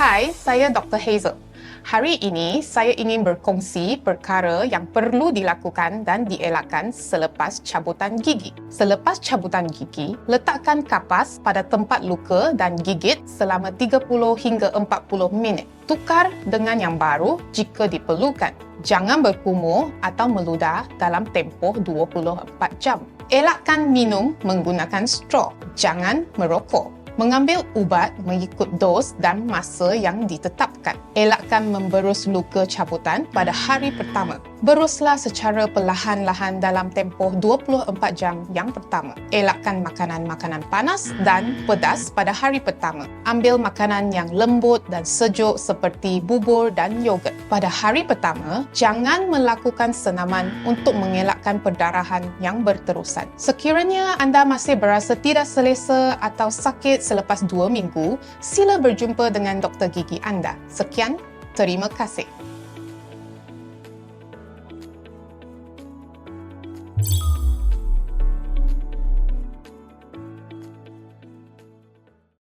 Hai, saya Dr. Hazel. Hari ini saya ingin berkongsi perkara yang perlu dilakukan dan dielakkan selepas cabutan gigi. Selepas cabutan gigi, letakkan kapas pada tempat luka dan gigit selama 30 hingga 40 minit. Tukar dengan yang baru jika diperlukan. Jangan berkumur atau meludah dalam tempoh 24 jam. Elakkan minum menggunakan straw. Jangan merokok. Mengambil ubat mengikut dos dan masa yang ditetapkan. Elakkan memberus luka cabutan pada hari pertama. Beruslah secara perlahan-lahan dalam tempoh 24 jam yang pertama. Elakkan makanan-makanan panas dan pedas pada hari pertama. Ambil makanan yang lembut dan sejuk seperti bubur dan yogurt. Pada hari pertama, jangan melakukan senaman untuk mengelakkan perdarahan yang berterusan. Sekiranya anda masih berasa tidak selesa atau sakit selepas dua minggu, sila berjumpa dengan doktor gigi anda. Sekian, terima kasih.